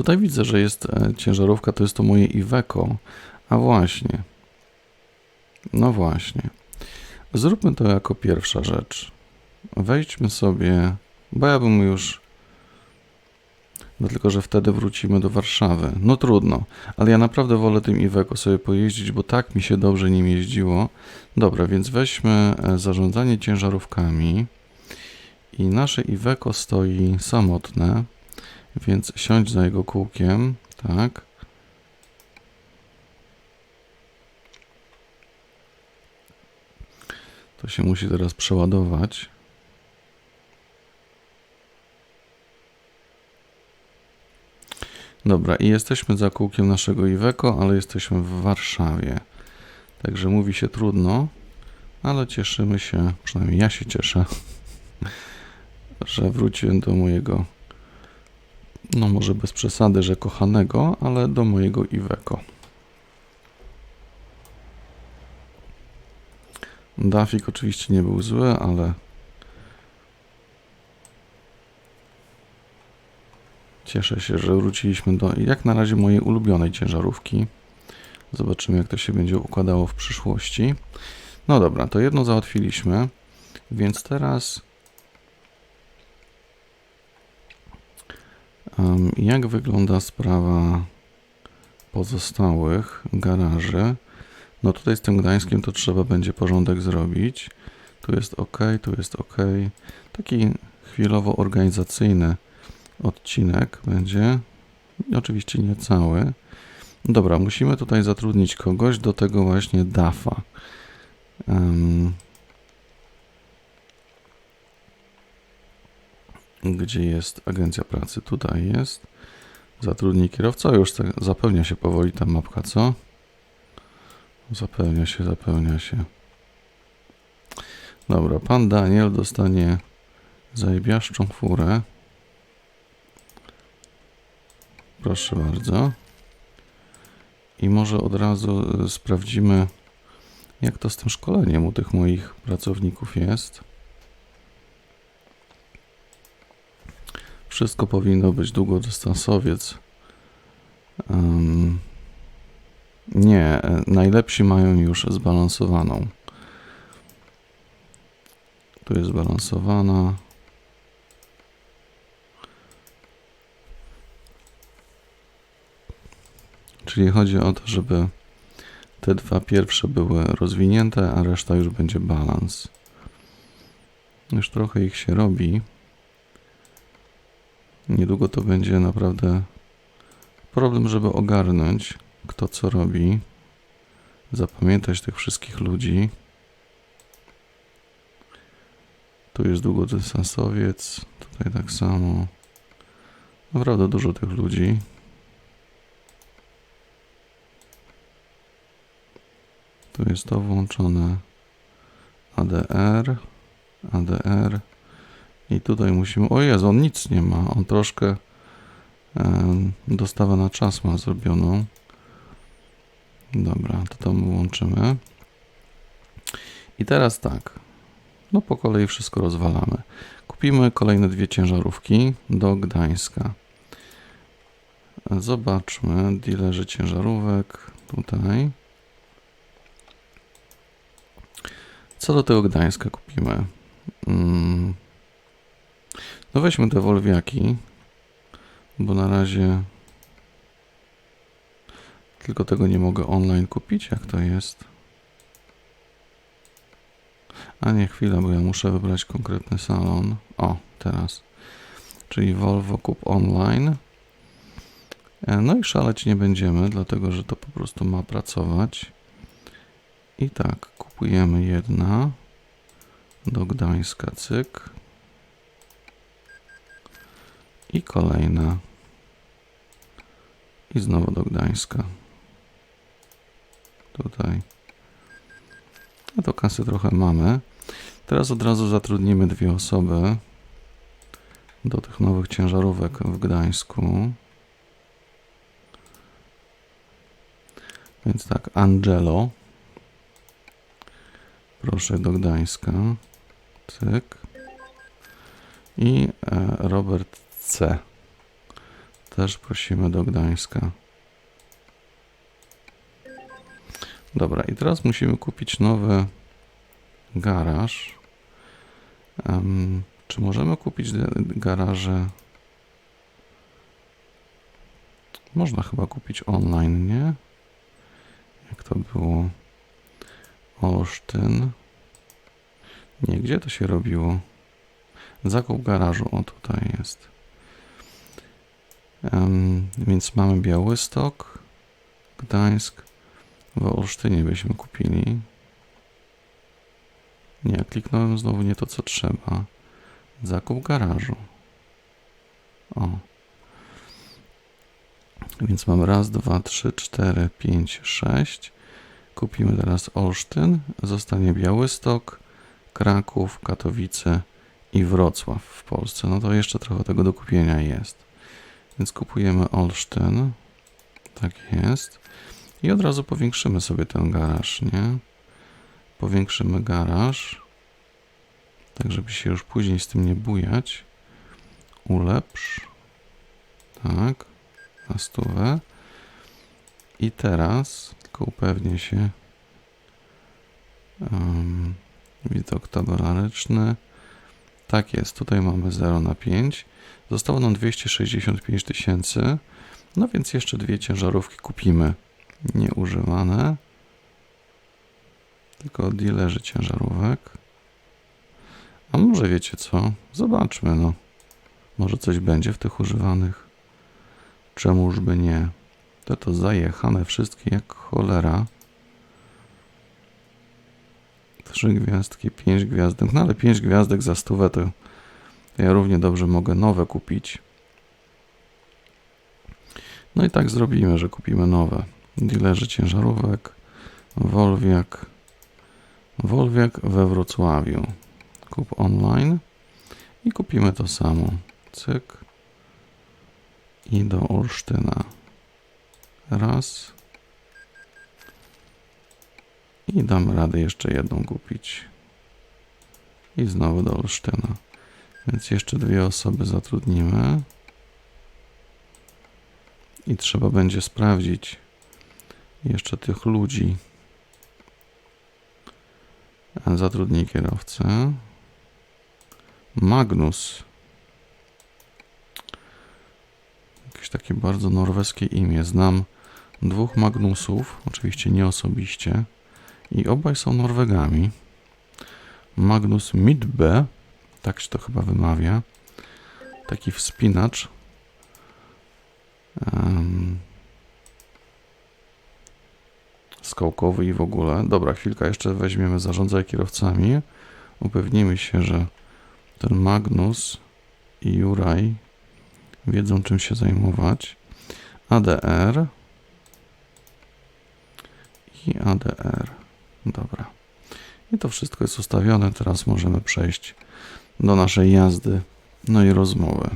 Tutaj widzę, że jest e, ciężarówka, to jest to moje Iveco. A właśnie. No właśnie. Zróbmy to jako pierwsza rzecz. Wejdźmy sobie, bo ja bym już. No tylko, że wtedy wrócimy do Warszawy. No trudno, ale ja naprawdę wolę tym Iveco sobie pojeździć, bo tak mi się dobrze nim jeździło. Dobra, więc weźmy e, zarządzanie ciężarówkami. I nasze Iveco stoi samotne, więc siądź za jego kółkiem, tak. To się musi teraz przeładować. Dobra, i jesteśmy za kółkiem naszego Iveco, ale jesteśmy w Warszawie. Także mówi się trudno, ale cieszymy się, przynajmniej ja się cieszę, że wróciłem do mojego, no może bez przesady, że kochanego, ale do mojego Iveco. Dafik oczywiście nie był zły, ale cieszę się, że wróciliśmy do jak na razie mojej ulubionej ciężarówki. Zobaczymy, jak to się będzie układało w przyszłości. No dobra, to jedno załatwiliśmy, więc teraz jak wygląda sprawa pozostałych garaży? No tutaj z tym Gdańskiem to trzeba będzie porządek zrobić. Tu jest ok, tu jest ok. Taki chwilowo organizacyjny odcinek będzie. Oczywiście nie cały. Dobra, musimy tutaj zatrudnić kogoś do tego właśnie DAFA. Em, gdzie jest agencja pracy? Tutaj jest. Zatrudnij kierowcę. O, Już tak zapełnia się powoli ta mapka, co? Zapełnia się, zapełnia się. Dobra, pan Daniel dostanie zajebiaszczą furę. Proszę bardzo. I może od razu y, sprawdzimy, jak to z tym szkoleniem u tych moich pracowników jest. Wszystko powinno być długodystansowiec. Em, nie, najlepsi mają już zbalansowaną. Tu jest zbalansowana. Czyli chodzi o to, żeby te dwa pierwsze były rozwinięte, a reszta już będzie balans. Już trochę ich się robi. Niedługo to będzie naprawdę problem, żeby ogarnąć, kto co robi. Zapamiętać tych wszystkich ludzi. Tu jest długodystansowiec, tutaj tak samo. Naprawdę dużo tych ludzi. Tu jest to włączone. ADR, ADR. I tutaj musimy. O Jezu, on nic nie ma. On troszkę em, dostawę na czas ma zrobioną. Dobra, to tam włączymy. I teraz tak. No po kolei wszystko rozwalamy. Kupimy kolejne dwie ciężarówki do Gdańska. Zobaczmy, dealerzy ciężarówek tutaj. Co do tego Gdańska kupimy? Mm. No weźmy te Wolwiaki, bo na razie tylko tego nie mogę online kupić. Jak to jest? A nie, chwila, bo ja muszę wybrać konkretny salon. O, teraz. Czyli Volvo kup online. E, No i szaleć nie będziemy, dlatego że to po prostu ma pracować. I tak, kupujemy jedna do Gdańska, cyk. I kolejna. I znowu do Gdańska. Tutaj. No to kasy trochę mamy. Teraz od razu zatrudnimy dwie osoby do tych nowych ciężarówek w Gdańsku. Więc tak, Angelo. Proszę do Gdańska. Cyk. I e, Robert C. Też prosimy do Gdańska. Dobra, i teraz musimy kupić nowy garaż. Em, czy możemy kupić garaże? Można chyba kupić online, nie? Jak to było? Olsztyn. Nie, gdzie to się robiło? Zakup garażu, o tutaj jest. Em, więc mamy Białystok, Gdańsk. W Olsztynie byśmy kupili. Nie, kliknąłem znowu nie to, co trzeba. Zakup garażu. O. Więc mam raz, dwa, trzy, cztery, pięć, sześć. Kupimy teraz Olsztyn. Zostanie Białystok, Kraków, Katowice i Wrocław w Polsce. No to jeszcze trochę tego do kupienia jest. Więc kupujemy Olsztyn. Tak jest. I od razu powiększymy sobie ten garaż, nie? Powiększymy garaż. Tak, żeby się już później z tym nie bujać. Ulepsz. Tak. Na stówę. I teraz, tylko upewnię się. Um, widok tabelaryczny. Tak jest, tutaj mamy 0 na 5. Zostało nam 265 tysięcy. No więc jeszcze dwie ciężarówki kupimy. Nieużywane. Tylko dealerzy ciężarówek. A może wiecie co? Zobaczmy, no. Może coś będzie w tych używanych. Czemuż by nie? To to zajechane wszystkie jak cholera. Trzy gwiazdki, pięć gwiazdek. No ale pięć gwiazdek za stówę to, ja równie dobrze mogę nowe kupić. No i tak zrobimy, że kupimy nowe. Dilerzy ciężarówek, Wolwiak, Wolwiak we Wrocławiu. Kup online i kupimy to samo. Cyk. I do Olsztyna. Raz. I dam radę jeszcze jedną kupić. I znowu do Olsztyna. Więc jeszcze dwie osoby zatrudnimy. I trzeba będzie sprawdzić jeszcze tych ludzi. Zatrudnij kierowcę. Magnus. Jakieś takie bardzo norweskie imię. Znam dwóch Magnusów, oczywiście nie osobiście. I obaj są Norwegami. Magnus Midbe, tak się to chyba wymawia. Taki wspinacz. Em, skokowy i w ogóle. Dobra, chwilkę jeszcze weźmiemy zarządzaj kierowcami. Upewnimy się, że ten Magnus i Juraj wiedzą czym się zajmować. ADR i ADR. Dobra. I to wszystko jest ustawione. Teraz możemy przejść do naszej jazdy, no i rozmowy.